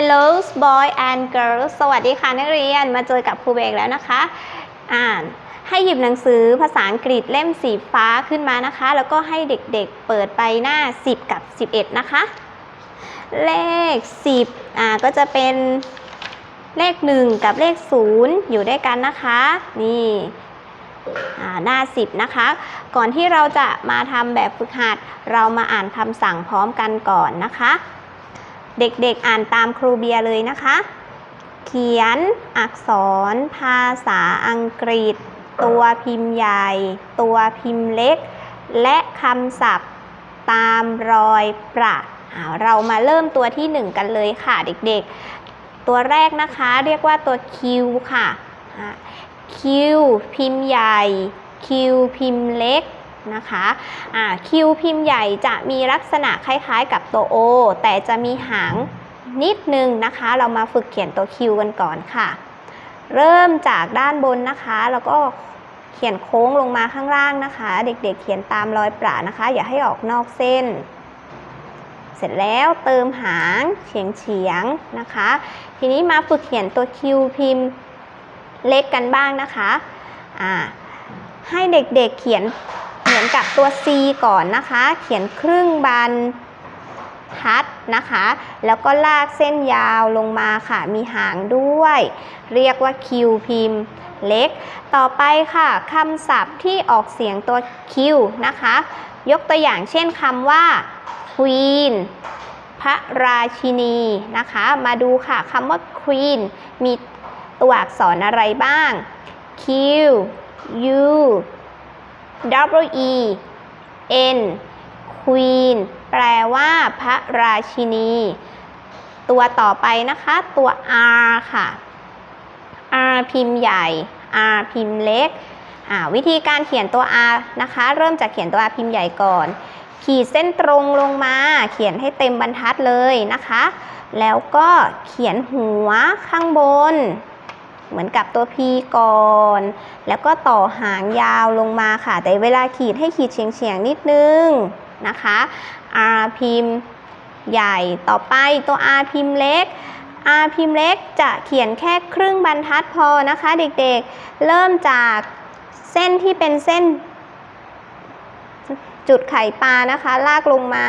Hello boy and girls สวัสดีค่ะนักเรียน มาเจอกับครูเบกแล้วนะคะ อ่านให้หยิบหนังสือภาษาอังกฤษเล่มสีฟ้าขึ้นมานะคะ แล้วก็ให้เด็กๆเปิดไปหน้า 10 กับ 11 นะคะ เลข 10 อ่า ก็จะเป็นเลข 1 กับเลข 0 อยู่ด้วยกันนะคะ นี่อ่าหน้า 10 นะคะ ก่อนที่เราจะมาทำแบบฝึกหัด เรามาอ่านคำสั่งพร้อมกันก่อนนะคะ เด็กๆอ่านตามครูเบียร์เลยนะคะ เขียนอักษรภาษาอังกฤษ ตัวพิมพ์ใหญ่ ตัวพิมพ์เล็ก และคำศัพท์ตามรอยประเรามาเริ่มตัวที่หนึ่งกันเลยค่ะเด็กๆ ตัวแรกนะคะเรียกว่าตัว Q ค่ะ Q พิมพ์ใหญ่ Q พิมพ์เล็ก นะคะอ่า Q พิมพ์ใหญ่จะมีลักษณะคล้ายๆ กับตัว O แต่จะมีหางนิดนึงนะคะ เรามาฝึกเขียนตัว Q กันก่อนค่ะ เริ่มจากด้านบนนะคะ แล้วก็เขียนโค้งลงมาข้างล่างนะคะ เด็กๆเขียนตามรอยประนะคะ อย่าให้ออกนอกเส้น เสร็จแล้วเติมหางเฉียงเฉียงๆนะคะ ทีนี้มาฝึกเขียนตัว Q พิมพ์เล็กกันบ้างนะคะ อ่าให้เด็กๆเขียน เหมือนกับตัว C ก่อนนะคะ เขียนครึ่งบรรทัดนะคะ แล้วก็ลากเส้นยาวลงมาค่ะ มีหางด้วย เรียกว่า Q พิมพ์เล็ก ต่อไปค่ะคำศัพท์ที่ออกเสียงตัว Q นะคะ ยกตัวอย่างเช่นคำว่า Queen พระราชินีนะคะ มาดูค่ะคำว่า Queen มีตัวอักษรอะไรบ้าง Q U W E N Queen แปลว่าพระราชินี ตัวต่อไปนะคะ ตัว R ค่ะ R พิมพ์ใหญ่ R พิมพ์เล็ก วิธีการเขียนตัว R นะคะ เริ่มจากเขียนตัว R พิมพ์ใหญ่ก่อน ขีดเส้นตรงลงมา เขียนให้เต็มบรรทัดเลยนะคะ แล้วก็เขียนหัวข้างบน เหมือนกับตัว P ก่อน แล้วก็ต่อหางยาวลงมาค่ะ แต่เวลาขีดให้ขีดเฉียงๆนิดนึงนะคะ R พิมพ์ใหญ่ต่อไปตัว R พิมพ์เล็ก R พิมพ์เล็กจะเขียนแค่ครึ่งบรรทัดพอนะคะเด็กๆ เริ่มจากเส้นที่เป็นเส้น จุดไข่ปลานะคะ ลากลงมา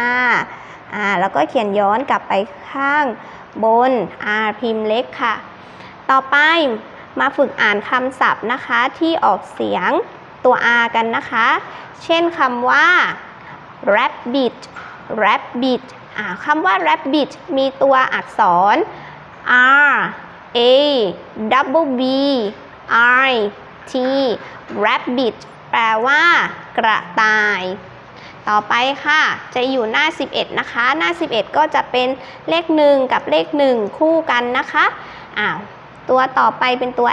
อ่าแล้วก็เขียนย้อนกลับไปข้างบน R พิมพ์เล็กค่ะ ต่อไปมาฝึกอ่านคำศัพท์นะคะที่ออกเสียงตัว R กันนะคะ เช่นคำว่า rabbit rabbit คำว่า rabbit มีตัวอักษร R A double B I T rabbit แปลว่ากระต่าย ต่อไปค่ะ จะอยู่หน้า 11 นะคะ หน้า 11 ก็จะเป็นเลข 1 กับเลข 1 คู่กันนะคะอ้าว ตัวต่อไปเป็นตัว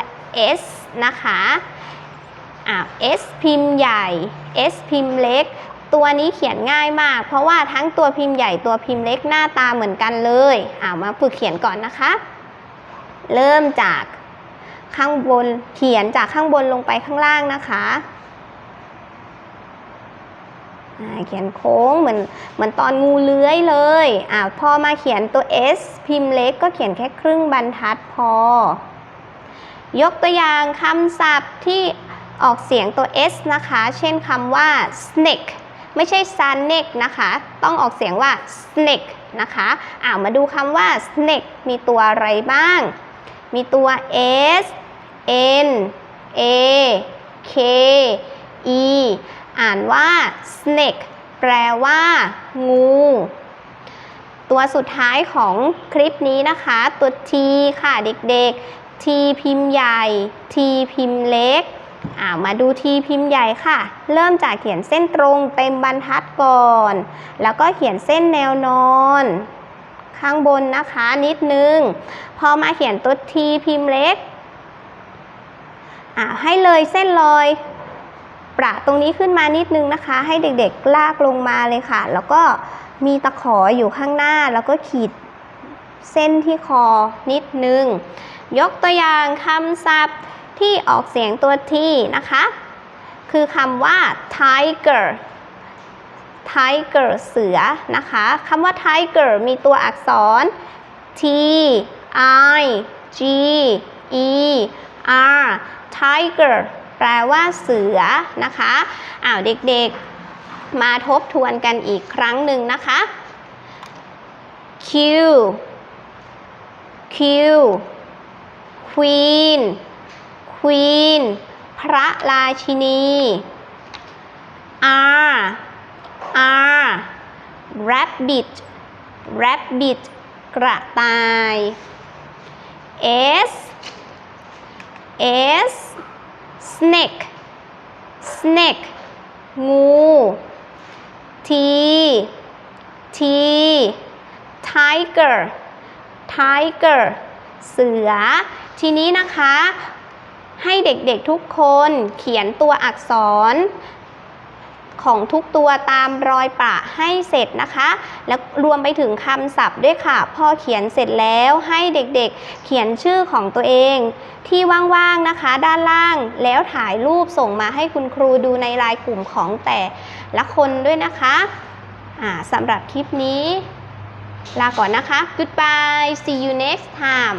S นะคะอ่า S พิมพ์ใหญ่ S พิมพ์เล็ก ตัวนี้เขียนง่ายมาก เพราะว่าทั้งตัวพิมพ์ใหญ่ตัวพิมพ์เล็กหน้าตาเหมือนกันเลยอ่ามาฝึกเขียนก่อนนะคะ เริ่มจากข้างบนเขียนจากข้างบนลงไปข้างล่างนะคะ เขียนโค้งเหมือนเหมือนตอนงูเลื้อยเลยอ่าพอมาเขียนตัว S พิมพ์เล็กก็เขียนแค่ครึ่งบรรทัดพอ ยกตัวอย่างคำศัพท์ที่ออกเสียงตัว S นะคะ เช่นคำว่า snake ไม่ใช่ snake นะคะ ต้องออกเสียงว่า snake นะคะอ่ามาดูคำว่า snake มีตัวอะไรบ้าง มีตัว S N A K E อ่านว่า snake แปลว่า งู ตัวสุดท้ายของคลิปนี้นะคะ ตัว T ค่ะเด็กๆ T พิมพ์ใหญ่ T พิมพ์เล็กอามาดู T พิมพ์ใหญ่ค่ะ เริ่มจากเขียนเส้นตรงเต็มบรรทัดก่อน แล้วก็เขียนเส้นแนวนอน ข้างบนนะคะนิดนึง พอมาเขียนตัว T พิมพ์เล็ก ให้เลยเส้นรอย ประตรงนี้ขึ้นมานิดนึงนะคะ ให้เด็กๆลากลงมาเลยค่ะ แล้วก็มีตะขออยู่ข้างหน้าแล้วก็ขีดเส้นที่คอนิดนึง ยกตัวอย่างคำศัพท์ที่ออกเสียงตัวที่นะคะ คือคำว่า tiger tiger เสือนะคะคำว่า tiger มีตัวอักษร T I G E R tiger แปลว่าเสือนะคะอ้าวเด็กๆ มาทบทวนกันอีกครั้งหนึ่งนะคะ Q Q Queen Queen พระราชินี R R Rabbit Rabbit กระต่าย S S Snake Snake งู T T Tiger Tiger เสือ ทีนี้นะคะ ให้เด็กๆทุกคนเขียนตัวอักษร ของทุกตัวตามรอยประให้เสร็จนะคะ แล้วรวมไปถึงคำศัพท์ด้วยค่ะ พอเขียนเสร็จแล้วให้เด็กๆ เขียนชื่อของตัวเองที่ว่างๆนะคะ ด้านล่าง แล้วถ่ายรูปส่งมาให้คุณครูดูในไลน์กลุ่มของแต่ละคนด้วยนะคะสำหรับคลิปนี้ ลาก่อนนะคะ goodbye see you next time